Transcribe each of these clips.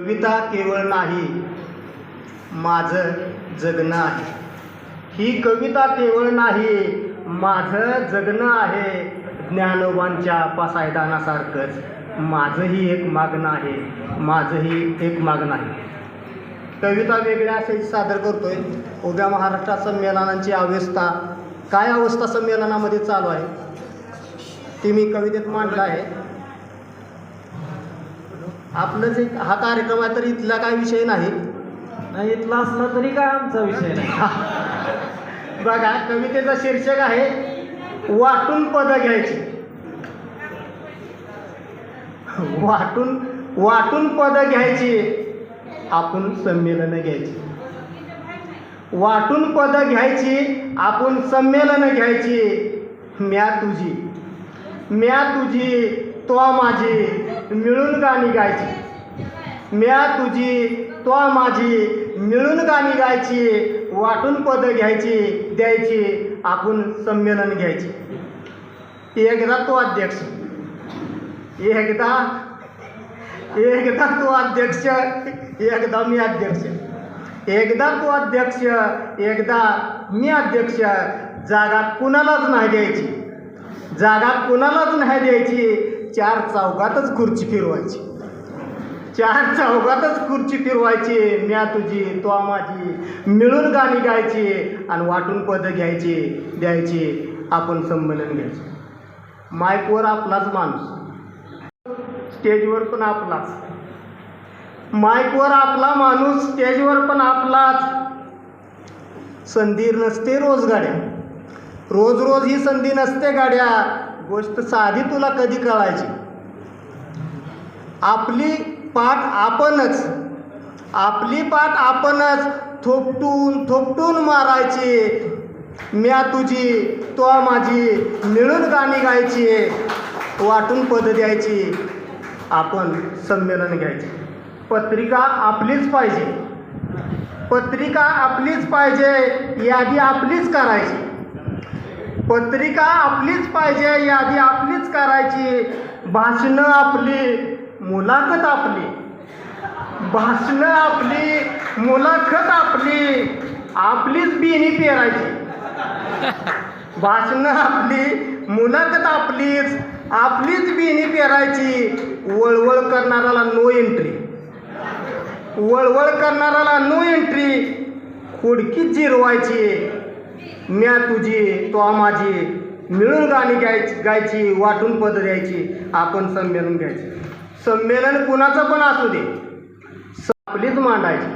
कविता केवळ नाही माझं जगणं आहे. ही कविता केवळ नाही माझं जगणं आहे. ज्ञानोबांच्या पसायदानासारखंच माझंही एक मागणं आहे माझंही एक मागणं आहे. कविता वेगळ्या असे सादर करतोय. उभ्या महाराष्ट्रात संमेलनांची अवस्था काय अवस्था संमेलनामध्ये चालू आहे? ती मी कवितेत मांडलं आहे. आपलं जे हा कार्यक्रम आहे तर इथला काय विषय नाही. नाही इथला असला तरी काय आमचा विषय नाही. बघा कवितेचं शीर्षक आहे वाटून पद घ्यायची. वाटून वाटून पद घ्यायची आपण संमेलन घ्यायची. वाटून पद घ्यायची आपण संमेलन घ्यायची. म्या तुझी. म्या तुझी. तो माझी मिळून गाणी गायची म्या तुझी तो माझी मिळून गाणी गायची वाटून पदं घ्यायची द्यायची आपण संमेलन घ्यायची. एकदा तो अध्यक्ष एकदा एकदा तो अध्यक्ष एकदा मी अध्यक्ष. एकदा तो अध्यक्ष एकदा मी अध्यक्ष. जागा कुणालाच नाही द्यायची. जागा कुणालाच नाही द्यायची. चार चौघातच खुर्ची फिरवायची. चार चौघातच खुर्ची फिरवायची. म्या तुझी तो माझी. मिळून गाणी गायची आणि वाटून पद घ्यायची द्यायची. आपण संमेलन घ्यायचं. माईकवर आपलाच माणूस. स्टेजवर पण आपलाच. माईकवर आपला माणूस स्टेजवर पण आपलाच. संधी नसते रोज गाड्या रोज रोज ही संधी नसते गाड्या. गोष्ट साधी तुला कधी कळायची? आपली पाठ आपणच आपली पाठ आपणच थोपटून थोपटून मारायची. म्या तुझी तो माझी मिळून गाणी गायची. वाटून पद द्यायची. आपण संमेलन घ्यायचे. पत्रिका आपलीच पाहिजे. पत्रिका आपलीच पाहिजे. यादी आपलीच करायची. पत्रिका आपलीच पाहिजे यादी आपलीच करायची. भाषणं आपली मुलाखत आपली. भाषणं आपली मुलाखत आपली. आपलीच बिनी पेरायची. भाषणं आपली मुलाखत आपलीच. आपलीच बिनी पेरायची. वळवळ करणाऱ्याला नो एंट्री वळवळ करणाऱ्याला नो एंट्री खुडकी जिरवायची. म्या तुझी तो माझी. मिळून गाणी गायची गायची वाटून पद द्यायची. आपण संमेलन घ्यायचे. संमेलन कुणाचं पण असू दे. आपलीच मांडायची.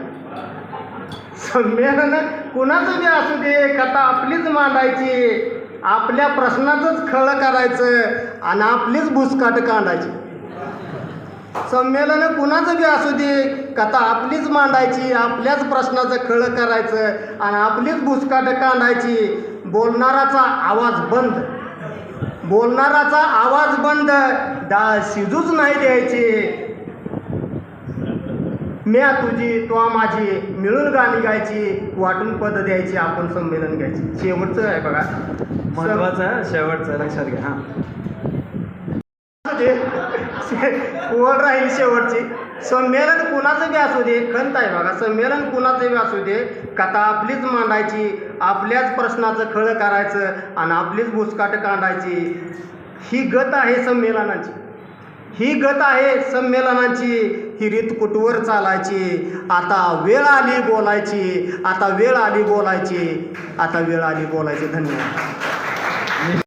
संमेलन कुणाचं बी असू दे कथा आपलीच मांडायची. आपल्या प्रश्नाचंच खळ करायचं आणि आपलीच भुसकाट काढायची संमेलन कुणाचं बी असू दे कथा आपलीच मांडायची आपल्याच प्रश्नाचं खळ करायचं आणि आपलीच भुसकाट काढायची बोलणाराचा आवाज बंद. बोलणाराचा आवाज बंद. डाळ शिजूच नाही द्यायची. म्या तुझी तो माझी मिळून गाणी गायची वाटून पद द्यायची आपण संमेलन घ्यायची. शेवटचं आहे बघा. महत्वाचं शेवटचं लक्षात घ्या. हा. ते राहील शेवटची. संमेलन कुणाचं बी असू दे खंत आहे बघा. संमेलन कुणाचं बी असू दे कथा आपलीच मांडायची आपल्याच प्रश्नाचं खळ करायचं आणि आपलीच भुसकाट काढायची. ही गत आहे संमेलनाची. ही गत आहे संमेलनाची. ही रीत कुठवर चालायची? आता वेळ आली बोलायची. आता वेळ आली बोलायची. आता वेळ आली बोलायची. धन्यवाद.